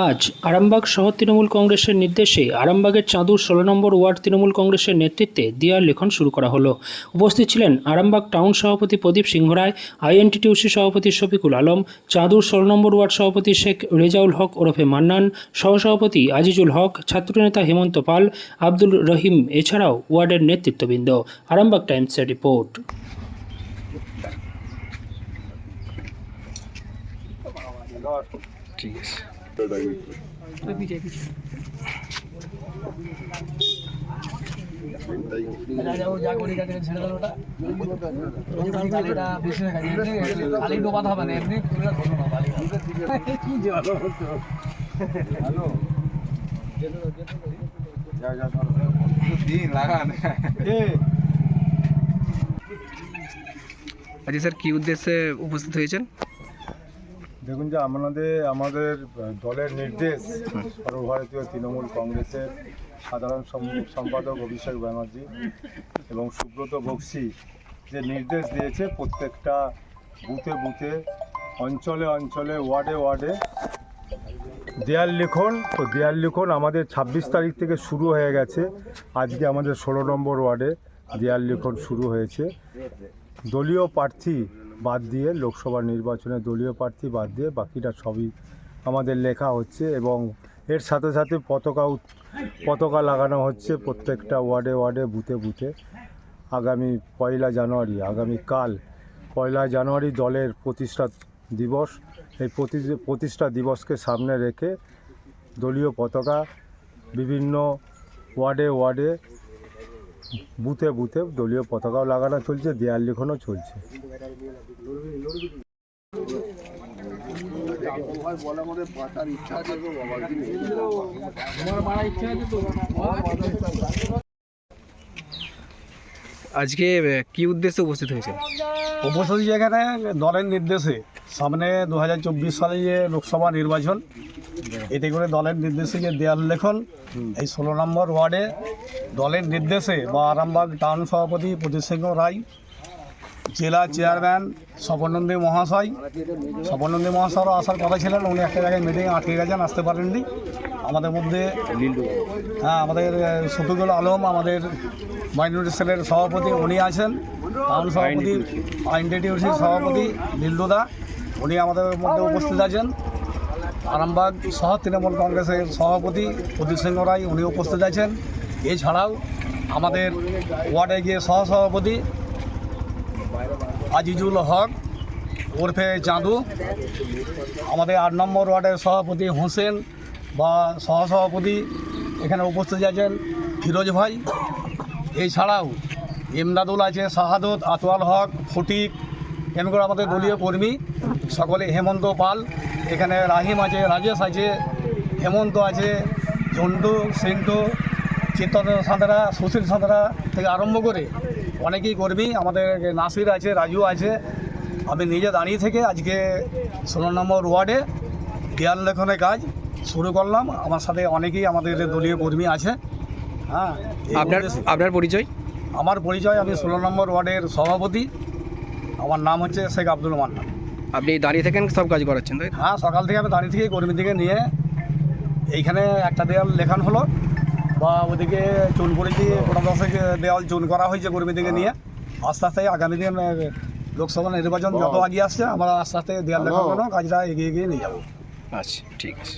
আজ আরামবাগ শহর তৃণমূল কংগ্রেসের নির্দেশে আরামবাগের চাঁদুর ষোলো নম্বর ওয়ার্ড তৃণমূল কংগ্রেসের নেতৃত্বে দেয়াল লেখন শুরু করা হলো। উপস্থিত ছিলেন আরামবাগ টাউন সভাপতি প্রদীপ সিংহ রায়, আইএনটিটিউসি সভাপতি শফিকুল আলম, চাঁদুর ষোলো নম্বর ওয়ার্ড সভাপতি শেখ রেজাউল হক ওরফে মান্নান, সহসভাপতি আজিজুল হক, ছাত্রনেতা হেমন্ত পাল, আব্দুল রহিম এছাড়াও ওয়ার্ডের নেতৃত্ববৃন্দ। আরামবাগ টাইমসের রিপোর্ট। ঠিক আছে। খালি ডোবাতে হবে না এমনি খুলে ধরুন না বালি কি জল দিন লাগান আচ্ছা স্যার কি উদ্দেশ্যে উপস্থিত হয়েছেন দেখুন যে আমাদের আমাদের দলের নির্দেশ সর্বভারতীয় তৃণমূল কংগ্রেসের সাধারণ সম্পাদক অভিষেক ব্যানার্জি এবং সুব্রত বক্সি যে নির্দেশ দিয়েছে প্রত্যেকটা বুথে বুথে, অঞ্চলে অঞ্চলে, ওয়ার্ডে ওয়ার্ডে দেয়াল লিখন। তো দেয়াল লিখন আমাদের ছাব্বিশ তারিখ থেকে শুরু হয়ে গেছে। আজকে আমাদের ষোলো নম্বর ওয়ার্ডে দেয়াল লিখন শুরু হয়েছে। দলীয় প্রার্থী বাদ দিয়ে লোকসভা নির্বাচনে দলীয় প্রার্থী বাদ দিয়ে বাকিটা সবই আমাদের লেখা হচ্ছে এবং এর সাথে সাথে পতাকা পতাকা লাগানো হচ্ছে প্রত্যেকটা ওয়ার্ডে ওয়ার্ডে, বুথে বুথে। আগামী পয়লা জানুয়ারি আগামীকাল পয়লা জানুয়ারি দলের প্রতিষ্ঠা দিবস। এই প্রতি- প্রতিষ্ঠা দিবসকে সামনে রেখে দলীয় পতাকা বিভিন্ন ওয়ার্ডে ওয়ার্ডে বুথে বুথে দলীয় পতাকাও লাগানো চলছে দেয়াল লিখনও চলছে। আজকে কি উদ্দেশ্যে উপস্থিত হয়েছে উপস্থিত যেখানে দলের নির্দেশে, সামনে দু চব্বিশ সালে যে লোকসভা নির্বাচন, এতে করে দলের নির্দেশে যে দেয়াল লেখন, এই ষোলো নম্বর ওয়ার্ডে দলের নির্দেশে বা আরামবাগ টাউন সভাপতি প্রদীপ সিংহ রায় জেলা চেয়ারম্যান স্বপনন্দী মহাশয়। স্বপনন্দী মহাশয়ও আসার কথা ছিলেন উনি একটা জায়গায় মিটিং আটকে গেছেন, আসতে পারেননি। আমাদের মধ্যে হ্যাঁ আমাদের শফিকুল আলম, আমাদের মাইনরিটি সেলের সভাপতি উনি আছেন, টাউন সভাপতি আইনটিটিউসির সভাপতি লিল্লুদা উনি আমাদের মধ্যে উপস্থিত আছেন। আরামবাগ শহর তৃণমূল কংগ্রেসের সভাপতি প্রদীপ সিংহ রায়, উনি উপস্থিত আছেন। এছাড়াও আমাদের ওয়ার্ডে গিয়ে সহসভাপতি আজিজুল হক, ওরফে চাঁদু আমাদের আট নম্বর ওয়ার্ডের সভাপতি হোসেন বা সহসভাপতি এখানে উপস্থিত আছেন ফিরোজ ভাই। এছাড়াও ইমদাদুল আছে, শাহাদত, আতওয়াল হক, ফটিক এমন আমাদের দলীয় কর্মী, সকলে হেমন্ত পাল। এখানে রাহিম আছে, রাজেশ আছে, হেমন্ত আছে, ঝন্টু, সিন্টু চিত্তন সাঁতরা, সুশীল সাঁতরা থেকে আরম্ভ করে অনেকেই কর্মী আমাদের নাসির আছে রাজু আছে। আমি নিজে দাঁড়িয়ে থেকে আজকে ষোলো নম্বর ওয়ার্ডে দেয়াল লেখনের কাজ শুরু করলাম। আমার সাথে অনেকেই আমাদের দলীয় কর্মী আছে। হ্যাঁ আপনার আপনার পরিচয়? আমার পরিচয় আমি ষোলো নম্বর ওয়ার্ডের সভাপতি। আমার নাম হচ্ছে শেখ আব্দুল মান্নান আপনি দাঁড়িয়ে থাকেন সব কাজ করাচ্ছেন তাই হ্যাঁ সকাল থেকে আমি দাঁড়িয়ে থেকে কর্মী থেকে নিয়ে এইখানে একটা দেয়াল লেখান হলো। বা ওদিকে চুন করেছি গোটা দশেক দেওয়াল চুন করা হয়েছে কর্মীদেরকে থেকে নিয়ে। আস্তে আস্তে আগামী দিন লোকসভা নির্বাচন যত এগিয়ে আসছে আমরা আস্তে আস্তে দেওয়াল লেখার জন্য কাজটা এগিয়ে এগিয়ে নিয়ে যাব। আচ্ছা ঠিক আছে।